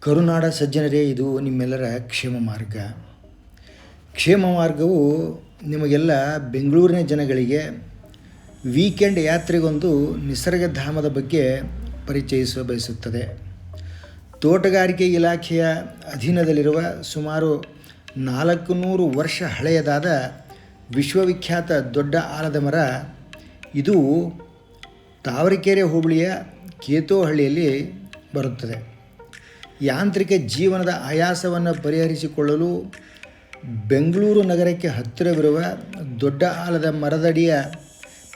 ಕರುನಾಡ ಸಜ್ಜನರೇ, ಇದು ನಿಮ್ಮೆಲ್ಲರ ಕ್ಷೇಮ ಮಾರ್ಗ. ಕ್ಷೇಮ ಮಾರ್ಗವು ನಿಮಗೆಲ್ಲ ಬೆಂಗಳೂರಿನ ಜನಗಳಿಗೆ ವೀಕೆಂಡ್ ಯಾತ್ರೆಗೊಂದು ನಿಸರ್ಗಧಾಮದ ಬಗ್ಗೆ ಪರಿಚಯಿಸ ಬಯಸುತ್ತದೆ. ತೋಟಗಾರಿಕೆ ಇಲಾಖೆಯ ಅಧೀನದಲ್ಲಿರುವ ಸುಮಾರು ನಾಲ್ಕು ನೂರು ವರ್ಷ ಹಳೆಯದಾದ ವಿಶ್ವವಿಖ್ಯಾತ ದೊಡ್ಡ ಆಲದ ಮರ, ಇದು ತಾವರೆಕೆರೆ ಹೋಬಳಿಯ ಕೇತೋಹಳ್ಳಿಯಲ್ಲಿ ಬರುತ್ತದೆ. ಯಾಂತ್ರಿಕ ಜೀವನದ ಆಯಾಸವನ್ನು ಪರಿಹರಿಸಿಕೊಳ್ಳಲು ಬೆಂಗಳೂರು ನಗರಕ್ಕೆ ಹತ್ತಿರವಿರುವ ದೊಡ್ಡ ಆಲದ ಮರದಡಿಯ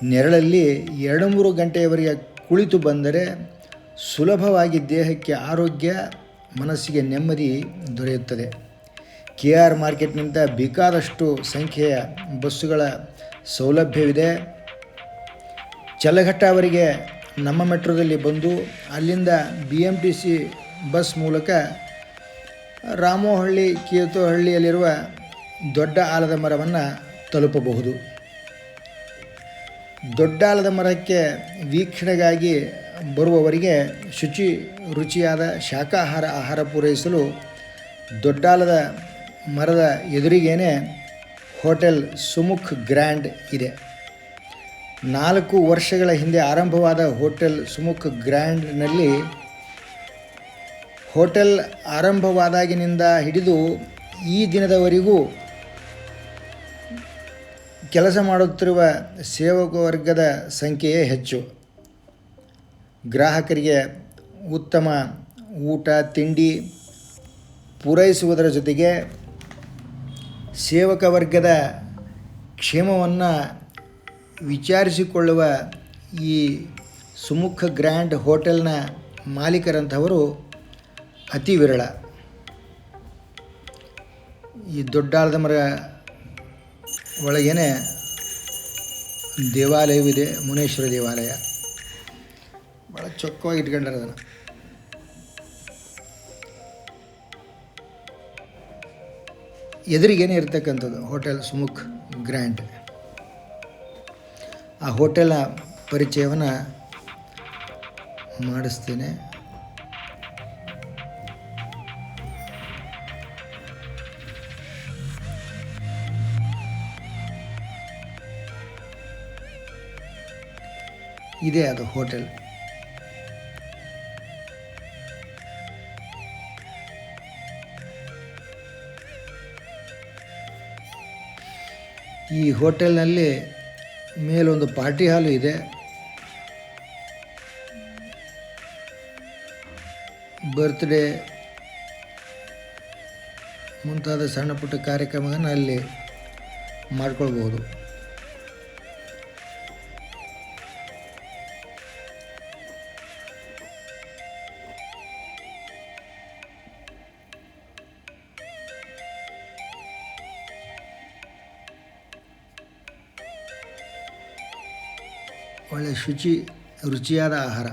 ನೆರಳಲ್ಲಿ ಎರಡು ಮೂರು ಗಂಟೆಯವರೆಗೆ ಕುಳಿತು ಬಂದರೆ ಸುಲಭವಾಗಿ ದೇಹಕ್ಕೆ ಆರೋಗ್ಯ, ಮನಸ್ಸಿಗೆ ನೆಮ್ಮದಿ ದೊರೆಯುತ್ತದೆ. ಕೆ ಆರ್ ಮಾರ್ಕೆಟ್ನಿಂದ ಬೇಕಾದಷ್ಟು ಸಂಖ್ಯೆಯ ಬಸ್ಸುಗಳ ಸೌಲಭ್ಯವಿದೆ. ಚಲ್ಲಘಟ್ಟವರೆಗೆ ನಮ್ಮ ಮೆಟ್ರೋದಲ್ಲಿ ಬಂದು ಅಲ್ಲಿಂದ B M T C bus ಮೂಲಕ ರಾಮೋಹಳ್ಳಿ ಕೀರ್ತೋಹಳ್ಳಿಯಲ್ಲಿರುವ ದೊಡ್ಡ ಆಲದ ಮರವನ್ನು ತಲುಪಬಹುದು. ದೊಡ್ಡ ಆಲದ ಮರಕ್ಕೆ ವೀಕ್ಷಣೆಗಾಗಿ ಬರುವವರಿಗೆ ಶುಚಿ ರುಚಿಯಾದ ಶಾಖಾಹಾರ ಆಹಾರ ಪೂರೈಸಲು ದೊಡ್ಡಾಲದ ಮರದ ಎದುರಿಗೇನೆ ಹೋಟೆಲ್ ಸುಮುಖ್ ಗ್ರ್ಯಾಂಡ್ ಇದೆ. ನಾಲ್ಕು ವರ್ಷಗಳ ಹಿಂದೆ ಆರಂಭವಾದ ಹೋಟೆಲ್ ಸುಮುಖ್ ಗ್ರ್ಯಾಂಡ್ನಲ್ಲಿ ಹೋಟೆಲ್ ಆರಂಭವಾದಾಗಿನಿಂದ ಹಿಡಿದು ಈ ದಿನದವರೆಗೂ ಕೆಲಸ ಮಾಡುತ್ತಿರುವ ಸೇವಕ ವರ್ಗದ ಸಂಖ್ಯೆಯೇ ಹೆಚ್ಚು. ಗ್ರಾಹಕರಿಗೆ ಉತ್ತಮ ಊಟ, ತಿಂಡಿ ಪೂರೈಸುವುದರ ಜೊತೆಗೆ ಸೇವಕ ವರ್ಗದ ಕ್ಷೇಮವನ್ನು ವಿಚಾರಿಸಿಕೊಳ್ಳುವ ಈ ಸುಮುಖ ಗ್ರ್ಯಾಂಡ್ ಹೋಟೆಲ್ನ ಮಾಲೀಕರಂಥವರು ಅತಿ ವಿರಳ. ಈ ದೊಡ್ಡಾಳದ ಮರ ಒಳಗೇನೆ ದೇವಾಲಯವಿದೆ, ಮುನೇಶ್ವರ ದೇವಾಲಯ. ಭಾಳ ಚೊಕ್ಕವಾಗಿ ಇಟ್ಕೊಂಡಾರ ಅದನ್ನು. ಎದುರಿಗೇನೆ ಇರ್ತಕ್ಕಂಥದ್ದು ಹೋಟೆಲ್ ಸುಮುಖ್ ಗ್ರ್ಯಾಂಡ್. ಆ ಹೋಟೆಲ್ನ ಪರಿಚಯವನ್ನು ಮಾಡಿಸ್ತೇನೆ. ಇದೆ ಅದು ಹೋಟೆಲ್. ಈ ಹೋಟೆಲ್ನಲ್ಲಿ ಮೇಲೊಂದು ಪಾರ್ಟಿ ಹಾಲು ಇದೆ. ಬರ್ತ್ಡೇ ಮುಂತಾದ ಸಣ್ಣ ಪುಟ್ಟ ಕಾರ್ಯಕ್ರಮಗಳನ್ನು ಅಲ್ಲಿ ಮಾಡ್ಕೊಳ್ಬೋದು ಒಳ್ಳೆ ಶುಚಿ, ರುಚಿಯಾದ ಆಹಾರ.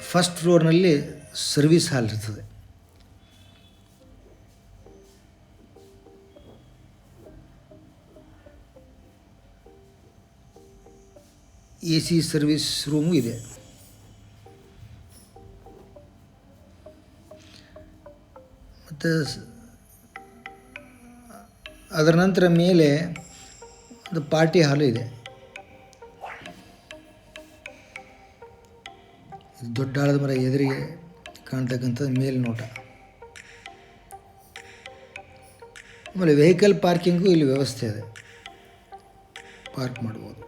ಫಸ್ಟ್ ಫ್ಲೋರ್ನಲ್ಲಿ ಸರ್ವಿಸ್ ಹಾಲ್ ಇರ್ತದೆ. ಎ ಸಿ ಸರ್ವಿಸ್ ರೂಮು ಇದೆ. ಮತ್ತು ಅದರ ನಂತರ ಮೇಲೆ ಒಂದು ಪಾರ್ಟಿ ಹಾಲು ಇದೆ. ದೊಡ್ಡ ಆಳದ ಮರ ಎದುರಿಗೆ ಕಾಣ್ತಕ್ಕಂಥದ್ದು ಮೇಲ್ನೋಟ ಆಮೇಲೆ ವೆಹಿಕಲ್ ಪಾರ್ಕಿಂಗು ಇಲ್ಲಿ ವ್ಯವಸ್ಥೆ ಇದೆ. ಪಾರ್ಕ್ ಮಾಡ್ಬೋದು.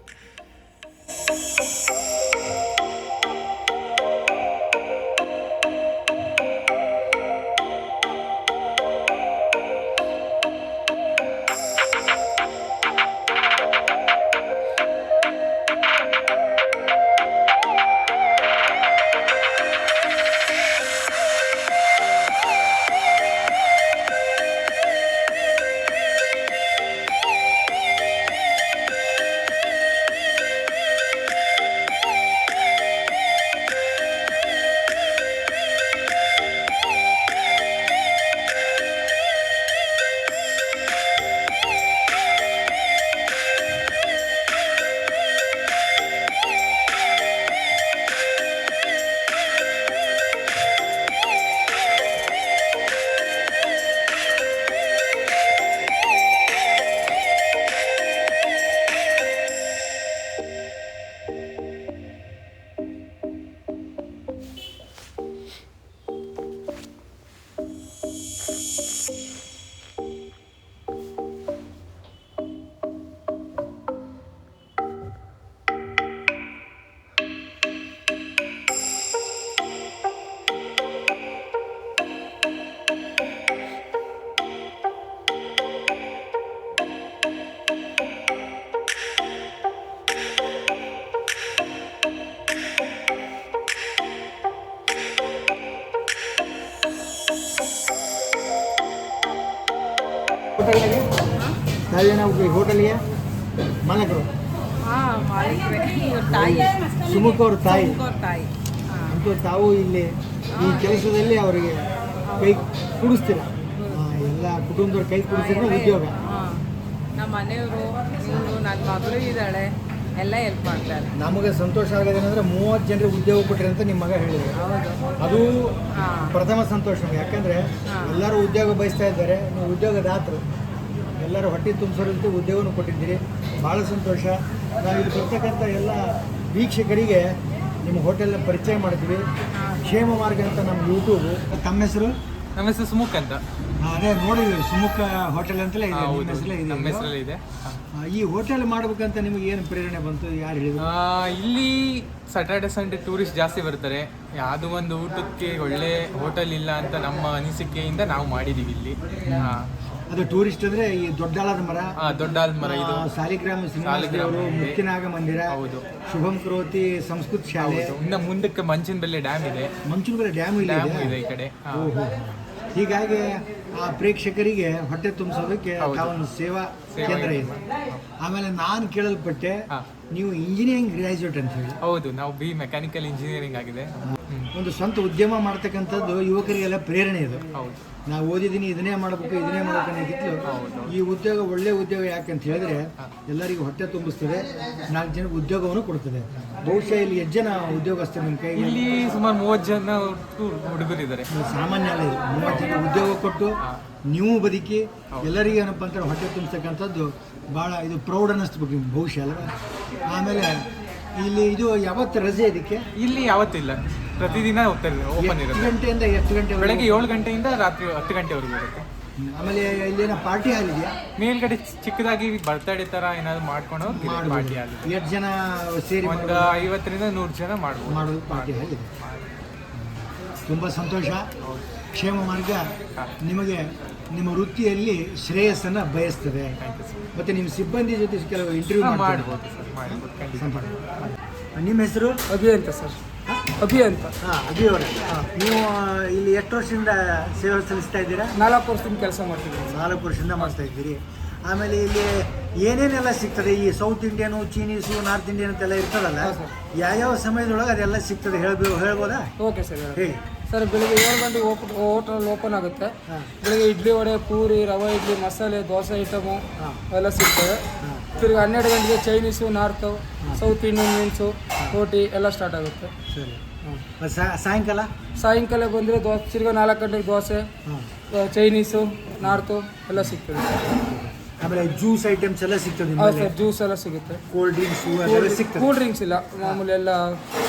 ಈ ಹೋಟೆಲ್ಗೆ? ಮಾಲಕರು? ಸುಮುಖ ಅವ್ರ ತಾಯಿ. ಅಂತೂ ತಾವು ಇಲ್ಲಿ ಈ ಕೆಲಸದಲ್ಲಿ ಅವರಿಗೆ ಕೈ ಕುಡಿಸ್ತೀರ? ಎಲ್ಲ ಕುಟುಂಬದವ್ರ ಕೈ ಕುಡಿಸಿದ್ರೆ ಉದ್ಯೋಗ. ನಮ್ಮ ಮನೆಯವರು ಇವರು ನನ್ನ ಮಗಳು ಇದ್ದಾಳೆ. ಎಲ್ಲ ಹೆಲ್ಪ್ ಮಾಡ್ತಾರೆ. ನಮಗೆ ಸಂತೋಷ ಆಗೋದೇನೆಂದ್ರೆ ಮೂವತ್ತು ಜನರಿಗೆ ಉದ್ಯೋಗ ಕೊಟ್ಟರೆ ಅಂತ ನಿಮ್ಮ ಮಗ ಹೇಳಿದ್ರು. ಅದು ಪ್ರಥಮ ಸಂತೋಷ ನಮ್ಗೆ. ಯಾಕಂದ್ರೆ ಎಲ್ಲರೂ ಉದ್ಯೋಗ ಬಯಸ್ತಾ ಇದ್ದಾರೆ. ನೀವು ಉದ್ಯೋಗದಾತರು. ಎಲ್ಲರೂ ಹೊಟ್ಟೆ ತುಂಬಿಸೋರಂತೆ ಉದ್ಯೋಗನೂ ಕೊಟ್ಟಿದ್ದೀರಿ. ಭಾಳ ಸಂತೋಷ. ನಾವು ಇಲ್ಲಿ ಬರ್ತಕ್ಕಂಥ ಎಲ್ಲ ವೀಕ್ಷಕರಿಗೆ ನಿಮ್ಮ ಹೋಟೆಲ್ನ ಪರಿಚಯ ಮಾಡ್ತೀವಿ ಕ್ಷೇಮ ಮಾರ್ಗ ಅಂತ ನಮ್ಮ ಯೂಟ್ಯೂಬು ತಮ್ಮ ಹೆಸರು? ನಮ್ಮ ಹೆಸರು ಸುಮುಖ್ ಅಂತ. ಅದೇ ನೋಡಿದ್ವಿ. ಸುಮುಖ ಹೋಟೆಲ್ ಅಂತಲೇ ಇದೆ. ನಿಮ್ಮ ನಮ್ಮ. ಹೆಸರಲ್ಲಿ ಇದೆ. ಆ, ಈ ಹೋಟೆಲ್ ಮಾಡ್ಬೇಕಂತ ನಿಮಗೆ ಏನು ಪ್ರೇರಣೆ ಬಂತು? ಯಾರು ಹೇಳಿದ್ರು? ಆ, ಇಲ್ಲಿ ಸ್ಯಾಟರ್ಡೆ ಸಂಡೇ ಟೂರಿಸ್ಟ್ ಜಾಸ್ತಿ ಬರ್ತಾರೆ. ಯಾವುದು ಒಂದು ಊಟಕ್ಕೆ ಒಳ್ಳೆ ಹೋಟೆಲ್ ಇಲ್ಲ ಅಂತ ನಮ್ಮ ಅನಿಸಿಕೆಯಿಂದ ನಾವು ಮಾಡಿದ್ದೀವಿ ಇಲ್ಲಿ. ಹಾ. ಅದು ಟೂರಿಸ್ಟ್ ಅಂದ್ರೆ ಈ ದೊಡ್ಡಾಳದ ಮರ. ಆ, ದೊಡ್ಡ ಆಲ್ದ ಮರ ಇದು. ಆ, ಸಾಲಿಗ್ರಾಮ ಇದೆ. ಮುಕ್ತಿನಾಗ ಮಂದಿರ. ಹೌದು. ಶುಭಂ ಕರೋತಿ ಸಂಸ್ಕೃತ ಶಾಲೆ. ಇನ್ನ ಮುಂದಕ್ಕೆ ಮಂಚಿನ ಬೆಲೆ ಡ್ಯಾಮ್ ಇದೆ. ಮಂಚಿನ ಡ್ಯಾಮ್ ಇಲ್ಲಿ ಡ್ಯಾಮ್ ಇದೆ. ಇದೆ ಈ ಕಡೆ. ಹಾ. ಓಹೋ. ಹೀಗಾಗಿ ಆ ಪ್ರೇಕ್ಷಕರಿಗೆ ಹೊಟ್ಟೆ ತುಂಬಿಸೋದಕ್ಕೆ ಒಂದು ತಾವೊಂದು ಸೇವಾ ಕೇಂದ್ರ ಇದೆ. ಆಮೇಲೆ ನಾನು ಕೇಳಲ್ಪಟ್ಟೆ ಹಾ. ನೀವು ಇಂಜಿನಿಯರಿಂಗ್ ಗ್ರಾಜುಯೇಟ್ ಅಂತ ಹೇಳಿ. ಹೌದು. ನಾವು ಬಿ ಮೆಕ್ಯಾನಿಕಲ್ ಇಂಜಿನಿಯರಿಂಗ್ ಆಗಿದೆ. ಹ್ಮ್. ಒಂದು ಸ್ವಂತ ಉದ್ಯಮ ಮಾಡ್ತಕ್ಕಂಥದ್ದು ಯುವಕರಿಗೆಲ್ಲ ಪ್ರೇರಣೆ ಇದು. ಹೌದು. ನಾವು ಓದಿದ್ದೀನಿ ಇದನ್ನೇ ಮಾಡಬೇಕು ಇದನ್ನೇ ಮಾಡಬೇಕು ಅನ್ನೋದಿತ್ತು. ಈ ಉದ್ಯೋಗ ಒಳ್ಳೆ ಉದ್ಯೋಗ ಯಾಕಂತ ಹೇಳಿದ್ರೆ ಎಲ್ಲರಿಗೂ ಹೊಟ್ಟೆ ತುಂಬಿಸ್ತದೆ ನಾಲ್ಕು ಜನಕ್ಕೆ ಉದ್ಯೋಗವನ್ನು ಕೊಡ್ತದೆ. ಬಹುಶಃ ಇಲ್ಲಿ ಎಷ್ಟು ಜನ ಉದ್ಯೋಗಸ್ಥರು ನಿಮ್ಮ ಕೈ ಇಲ್ಲಿ ಸುಮಾರು ಮೂವತ್ತು ಜನ ಹುಡುಗರಿದ್ದಾರೆ. ಸಾಮಾನ್ಯ ಅಲ್ಲ ಇದು. ಮೂವತ್ತು ಜನ ಉದ್ಯೋಗ ಕೊಟ್ಟು ನೀವು ಬದುಕಿ ಎಲ್ಲರಿಗೂ ಏನಪ್ಪ ಅಂತಾರೆ ಹೊಟ್ಟೆ ತುಂಬಿಸ್ತಕ್ಕಂಥದ್ದು ಭಾಳ ಇದು ಪ್ರೌಡ್ ಅನ್ನಿಸ್ಬೇಕು ನಿಮ್ಗೆ ಬಹುಶಃ ಅಲ್ವಾ ಆಮೇಲೆ ಇಲ್ಲಿ ಇದು ಯಾವತ್ತು ರಜೆ ಇದಕ್ಕೆ? ಇಲ್ಲಿ ಯಾವತ್ತಿಲ್ಲ. ಪ್ರತಿದಿನ ಹೋಟೆಲ್ ಓಪನ್ ಎಷ್ಟು ಇರುತ್ತೆ. ಗಂಟೆಯಿಂದ ಎಷ್ಟು ಗಂಟೆ ಬೆಳಗ್ಗೆ ಏಳು ಗಂಟೆಯಿಂದ ರಾತ್ರಿ ಹತ್ತು ಗಂಟೆವರೆಗೂ ಇರುತ್ತೆ. ಆಮೇಲೆ ಇಲ್ಲೇನೋ ಪಾರ್ಟಿ ಹಾಲ್ ಇದೆಯಾ? ಮೇಲ್ಗಡೆ ಚಿಕ್ಕದಾಗಿ ಬರ್ತಡೇ ತರ ಏನಾದ್ರು ಮಾಡ್ಕೊಂಡು ಪಾರ್ಟಿ ಹಾಲ್ ಎಷ್ಟು ಜನ ಸೇರಿ ಒಂದು ಐವತ್ತರಿಂದ ನೂರು ಜನ ಮಾಡ್ಬೋದು. ಮಾಡೋದು ಪಾರ್ಟಿ ಹಾಲ್ ಇದೆ ತುಂಬ ಸಂತೋಷ. ಕ್ಷೇಮ ಮಾರ್ಗ ನಿಮಗೆ ನಿಮ್ಮ ವೃತ್ತಿಯಲ್ಲಿ ಶ್ರೇಯಸ್ಸನ್ನು ಬಯಸ್ತದೆ. ಮತ್ತು ನಿಮ್ಮ ಸಿಬ್ಬಂದಿ ಜೊತೆ ಕೆಲವು ಇಂಟರ್ವ್ಯೂ ಮಾಡ್ಬೋದು ಮಾಡ್ಬೋದು. ಸಂಪರ್ಕ. ನಿಮ್ಮ ಹೆಸರು? ಅಭಿ ಅಂತ ಸರ್ ಅಭಿ ಅಂತ. ಹಾಂ ಅಭಿ ಅವರೇ. ನೀವು ಇಲ್ಲಿ ಎಷ್ಟು ವರ್ಷದಿಂದ ಸೇವೆ ಸಲ್ಲಿಸ್ತಾ ಇದ್ದೀರಾ? ನಾಲ್ಕು ವರ್ಷದಿಂದ ಕೆಲಸ ಮಾಡ್ತಿದ್ದೀನಿ. ನಾಲ್ಕು ವರ್ಷದಿಂದ ಮಾಡ್ತಾ ಇದ್ದೀರಿ. ಆಮೇಲೆ ಇಲ್ಲಿ ಏನೇನೆಲ್ಲ ಸಿಗ್ತದೆ? ಈ south Indian Chinese north Indian ಅಂತೆಲ್ಲ ಇರ್ತದಲ್ಲ. ಯಾವ್ಯಾವ ಸಮಯದೊಳಗೆ ಅದೆಲ್ಲ ಸಿಗ್ತದೆ? ಹೇಳ್ಬೋದು ಹೇಳ್ಬೋದಾ? ಓಕೆ ಸರ್ ಹೇಳಿ. ಸರ್ ಬೆಳಿಗ್ಗೆ ಏಳು ಗಂಟೆಗೆ ಓಪನ್ ಹೋಟೆಲ್ ಓಪನ್ ಆಗುತ್ತೆ. ಬೆಳಿಗ್ಗೆ ಇಡ್ಲಿ ವಡೆ ಪೂರಿ ರವೆ ಇಡ್ಲಿ ಮಸಾಲೆ ದೋಸೆ ಐಟಮು ಹಾಂ. ಎಲ್ಲ ಸಿಗ್ತವೆ. ತಿರ್ಗಿ ಹನ್ನೆರಡು ಗಂಟೆಗೆ Chinese north south Indian means ಕೋಟಿ ಎಲ್ಲ ಸ್ಟಾರ್ಟ್ ಆಗುತ್ತೆ. ಸರಿ. ಸಾಯಂಕಾಲ? ಸಾಯಂಕಾಲ ಬಂದರೆ ದೋಸೆ ತಿರ್ಗಿ ನಾಲ್ಕು ಗಂಟೆಗೆ ದೋಸೆ ಹಾಂ ಚೈನೀಸು ನಾರ್ತು ಎಲ್ಲ ಸಿಗ್ತದೆ. ಆಮೇಲೆ ಜ್ಯೂಸ್ ಐಟಮ್ಸ್ ಎಲ್ಲ ಸಿಗ್ತದೆ ಹೌದು ಸರ್ ಜ್ಯೂಸ್ ಎಲ್ಲ ಸಿಗುತ್ತೆ. ಕೋಲ್ಡ್ ಡ್ರಿಂಕ್ಸ್ ಸಿಗ್ತದೆ? ಕೂಲ್ ಡ್ರಿಂಕ್ಸ್ ಇಲ್ಲ. ಮಾಮೂಲಿ ಎಲ್ಲ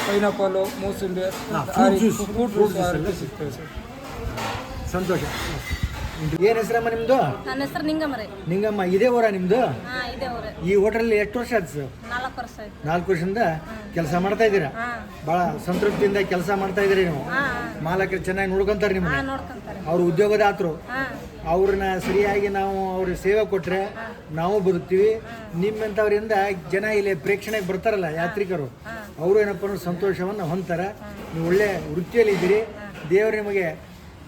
ಪೈನಾಪಲು ಮೂಸಂಬಿ ಹಾ, ಫ್ರೂಟ್ ಜ್ಯೂಸ್ ಸಿಗ್ತದೆ ಎಲ್ಲ ಸಿಗ್ತವೆ ಸರ್. ಸಂತೋಷ. ಏನು ಹೆಸರಮ್ಮ ನಿಮ್ಮದು ನನ್ನ ಹೆಸರು ನಿಂಗಮರಿ ನಿಂಗಮ್ಮ ಇದೇ ಊರ ನಿಮ್ಮದು ಹಾ ಇದೆ ಊರೇ. ಈ ಹೋಟೆಲ್ ಎಷ್ಟು ವರ್ಷ ಆಯ್ತು ಸರ್? ನಾಲ್ಕು ವರ್ಷ ಆಯ್ತು. ನಾಲ್ಕು ವರ್ಷದಿಂದ ಕೆಲಸ ಮಾಡ್ತಾ ಇದ್ದೀರಾ? ಹಾ. ಭಾಳ ಸಂತೃಪ್ತಿಯಿಂದ ಕೆಲಸ ಮಾಡ್ತಾ ಇದ್ದೀರಿ ನೀವು. ಹಾ ಮಾಲಕರು ಚೆನ್ನಾಗಿ ನೋಡ್ಕೊಂತಾರೆ ಹಾ ನೋಡ್ಕೊಂತಾರೆ. ಅವ್ರ ಉದ್ಯೋಗದಾತರು ಹಾ. ಅವ್ರನ್ನ ಸರಿಯಾಗಿ ನಾವು ಅವ್ರಿಗೆ ಸೇವೆ ಕೊಟ್ಟರೆ ನಾವು ಬದುಕ್ತೀವಿ. ನಿಮ್ಮಂಥವ್ರಿಂದ ಜನ ಇಲ್ಲಿ ಪ್ರೇಕ್ಷಣೆಗೆ ಬರ್ತಾರಲ್ಲ ಯಾತ್ರಿಕರು. ಅವರು ಏನಪ್ಪ ಅನ್ನೋ ಸಂತೋಷವನ್ನು ಹೊಂತಾರೆ ನೀವು ಒಳ್ಳೆ ವೃತ್ತಿಯಲ್ಲಿ ಇದ್ದೀರಿ ದೇವರು ನಿಮಗೆ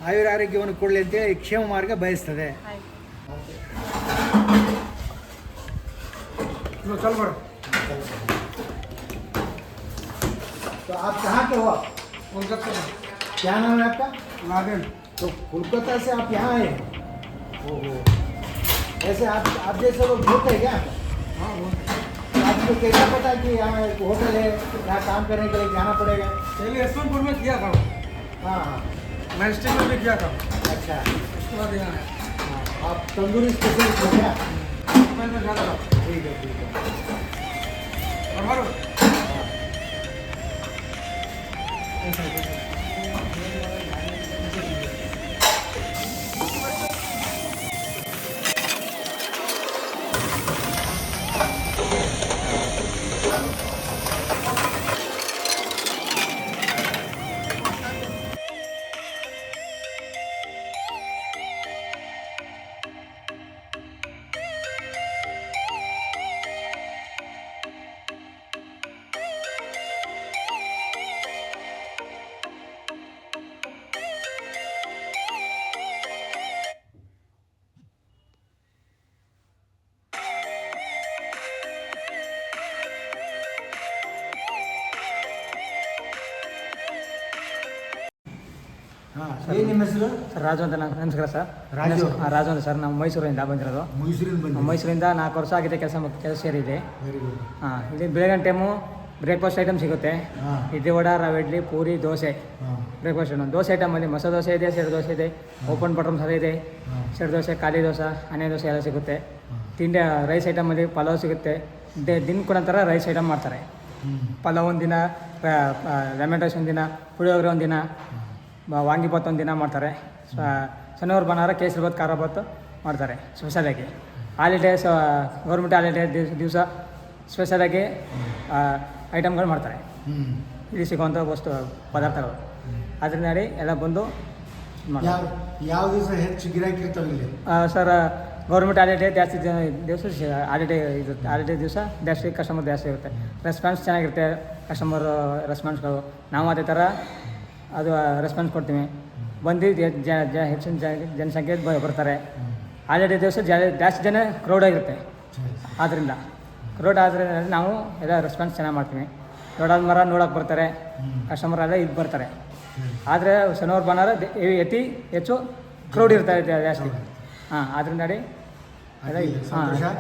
ಆಯುರ ಆರೋಗ್ಯವನ್ನು ಕೊಡಲಿ ಅಂತೇಳಿ ಕ್ಷೇಮ ಮಾರ್ಗ ಬಯಸ್ತದೆ ಆಯ್ತು चल बड़ो तो आप कहाँ के हो कोलकाता में क्या नाम है आपका नागन तो कोलकाता से आप यहाँ आए ओहो ऐसे आप आप जैसे लोग बहुत है क्या हाँ वो आपको कैसा पता कि यहाँ एक होटल है यहाँ काम करने के लिए जाना पड़ेगा पहले यशवंतपुर में किया था हाँ हाँ मैजिस्ट्रेट में भी किया था। अच्छा। उसके बाद यहाँ आया। हाँ, आप तंदूरी स्पेशलिस्ट हो क्या? मैं में ज़्यादा था। ठीक है ठीक है। और मारो। ಹಾಂ ಏನು ನಿಮ್ಮ ಹೆಸರು? ಸರ್ ರಾಜು ಅಂತ ನಾನು ನಮಸ್ಕಾರ ಸರ್. ರಾಜು. ಹಾಂ, ರಾಜು ಅಂತ ಸರ್ ನಾವು ಮೈಸೂರಿಂದ ಬಂದಿರೋದು. ಮೈಸೂರಿಂದ ಬಂದು ಮೈಸೂರಿಂದ ನಾಲ್ಕು ವರ್ಷ ಆಗಿದೆ ಕೆಲಸ ಕೆಲಸ ಸೇರಿದೆ. ಹಾಂ ಇಲ್ಲಿ ಬೆಳಗಿನ ಟೈಮು ಬ್ರೇಕ್ಫಾಸ್ಟ್ ಐಟಮ್ ಸಿಗುತ್ತೆ. ಇಡ್ಲಿ ವಡ ರವೆ ಇಡ್ಲಿ ಪೂರಿ ದೋಸೆ. ಬ್ರೇಕ್ಫಾಸ್ಟ್ ಬ್ರೇಕ್ಫಾಸ್ಟ್ ದೋಸೆ ಐಟಮಲ್ಲಿ ಮಸಾಲೆ ದೋಸೆ ಇದೆ ಸೆಟ್ ದೋಸೆ ಇದೆ ಓಪನ್ ಬಟರ್ ಮಸಾಲೆ ಇದೆ ಸೆಡ್ ದೋಸೆ ಖಾಲಿ ದೋಸೆ ಆನೆ ದೋಸೆ ಎಲ್ಲ ಸಿಗುತ್ತೆ. ತಿಂಡಿ ರೈಸ್ ಐಟಮಲ್ಲಿ ಪಲಾವ್ ಸಿಗುತ್ತೆ. ದಿನ ದಿನಕ್ಕೆ ಒಂಥರ ರೈಸ್ ಐಟಮ್ ಮಾಡ್ತಾರೆ. ಪಲಾವ್ ಒಂದಿನ ಲೆಮನ್ ರೈಸ್ ಒಂದಿನ ಪುಳಿಯೋಗರೆ ಒಂದಿನ. ಬ- ಒಂದು ದಿನ ಮಾಡ್ತಾರೆ. ಶನಿವಾರ ಭಾನುವಾರ ಕೇಸರಿ ಭಾತ್ ಖಾರ ಭಾತ್ ಮಾಡ್ತಾರೆ ಸ್ಪೆಷಲಾಗಿ ಹಾಲಿಡೇಸ್ ಗೌರ್ಮೆಂಟ್ ಹಾಲಿಡೇ ದಿವಸ ದಿವಸ ಸ್ಪೆಷಲಾಗಿ ಐಟಮ್ಗಳು ಮಾಡ್ತಾರೆ. ಇಲ್ಲಿ ಸಿಗುವಂಥ ವಸ್ತು ಪದಾರ್ಥಗಳು. ಅದರಿಂದ ಹೇಳಿ ಎಲ್ಲ ಬಂದು. ಯಾವ ದಿವಸ ಹೆಚ್ಚು ಗಿರಾಕಿ ಇರ್ತವೆ ಇಲ್ಲಿ? ಸರ್ ಗೌರ್ಮೆಂಟ್ ಹಾಲಿಡೇ ಜಾಸ್ತಿ ದಿವಸ ಹಾಲಿಡೇ ಇದು ಹಾಲಿಡೇ ದಿವಸ ಜಾಸ್ತಿ ಕಸ್ಟಮರ್ ಜಾಸ್ತಿ ಇರುತ್ತೆ. ರೆಸ್ಪಾನ್ಸ್ ಚೆನ್ನಾಗಿರುತ್ತೆ. ಕಸ್ಟಮರ್ ರೆಸ್ಪಾನ್ಸ್ಗಳು ನಾವು ಅದೇ ಥರ ಅದು ರೆಸ್ಪಾನ್ಸ್ ಕೊಡ್ತೀವಿ ಬಂದಿದ್ದು ಹೆಚ್ಚಿನ ಜನ ಜನಸಂಖ್ಯೆ ಬರ್ತಾರೆ. ಆಲ್ರೆಡಿ ದಿವಸ ಜಾ- ಜಾಸ್ತಿ ಜನ ಕ್ರೌಡ್ ಆಗಿರುತ್ತೆ. ಆದ್ದರಿಂದ ಕ್ರೌಡ್ ಆದ್ರೆ ನಾವು ಎಲ್ಲ ರೆಸ್ಪಾನ್ಸ್ ಚೆನ್ನಾಗಿ ಮಾಡ್ತೀವಿ. ದೊಡ್ಡದ ಮರ ನೋಡೋಕೆ ಬರ್ತಾರೆ. ಕಸ್ಟಮರ್ ಎಲ್ಲ ಇದು ಬರ್ತಾರೆ. ಆದರೆ ಶನಿವಾರ ಭಾನುವಾರ ಅತಿ ಹೆಚ್ಚು ಕ್ರೌಡ್ ಇರ್ತಾರೆ ಜಾಸ್ತಿ. ಹಾಂ ಅದರಿಂದ ನೋಡಿ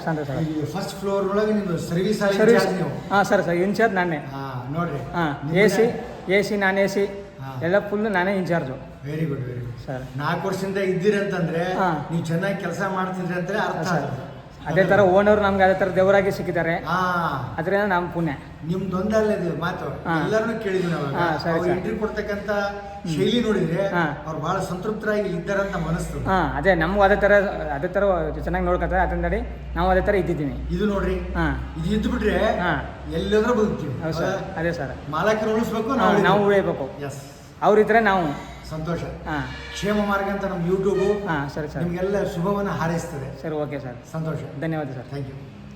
ಸಂತೋಷ? ಫಸ್ಟ್ ಫ್ಲೋರ್ ಒಳಗೆ ಸರ್ವಿಸ್ ಸರ್ವಿಸ್ ಹಾಂ ಸರ್ ಸರ್ ಇನ್ಚಾರ್ಜ್ ನಾನೇ. ಹಾಂ ನೋಡ್ರಿ. ಹಾಂ A C A C non A C. ಎಲ್ಲ ಫುಲ್ ನಾನೇ incharge very good very good sir. ನಾಲ್ಕು ವರ್ಷದಿಂದ ಇದ್ದೀರಂತಂದ್ರೆ ಹಾ. ನೀವು ಚೆನ್ನಾಗಿ ಕೆಲಸ ಮಾಡ್ತಿದ್ರಿ ಅಂದ್ರೆ ಅರ್ಥ ಆಗುತ್ತೆ. ಅದೇ ತರ ಓನರ್ ನಮ್ಗೆ ಅದೇ ತರ ದೇವರಾಗಿ ಸಿಕ್ಕಿದ್ದಾರೆ. ಹಾ. ಅದರಿಂದ ನಮ್ ಪುಣ್ಯ. ನಿಮ್ದೊಂದಲ್ಲೇ ಇದು ಮಾತು. ಹಾ. ಎಲ್ಲರನ್ನೂ ಕೇಳಿದ್ವಿ ನಾವು ಹಾ, ಸರಿ, ಅವ್ರು ಕೊಡ್ತಕ್ಕಂತ ಶೈಲಿ ನೋಡಿದ್ರೆ ಹಾ. ಅವ್ರು ಬಹಳ ಸಂತೃಪ್ತರಾಗಿ ಇದ್ದಾರಂತ ಮನಸ್ಸು. ಹಾ ಅದೇ ನಮಗೂ ಅದೇ ತರ ಅದೇ ತರ ಚೆನ್ನಾಗಿ ನೋಡ್ಕೊತಾರೆ. ಅದರಿಂದ ನಾವು ಅದೇ ತರ ಇದ್ದಿದ್ದೀನಿ ಇದು ನೋಡ್ರಿ. ಹಾ. ಇದು ಇದ್ದು ಬಿಟ್ರೆ ಹಾ. ಎಲ್ಲಾದ್ರೂ ಬದುಕ್ತೀವಿ. ಹೌದು ಸರ್. ಅದೇ ಸರ್. ಮಾಲಕರು ಉಳಿಸ್ಬೇಕು ನಾವು ನಾವು ಉಳಿಬೇಕು. ಎಸ್ ಅವ್ರಿದ್ರೆ ನಾವು ಸಂತೋಷ. ಹಾಂ. ಕ್ಷೇಮ ಮಾರ್ಗ ಅಂತ ನಮ್ಮ ಯೂಟ್ಯೂಬು ಹಾಂ ಸರಿ ಸರ್. ನಿಮಗೆಲ್ಲ ಶುಭವನ್ನು ಹಾರೈಸ್ತದೆ. ಸರಿ ಓಕೆ ಸರ್. ಸಂತೋಷ. ಧನ್ಯವಾದ ಸರ್. Thank you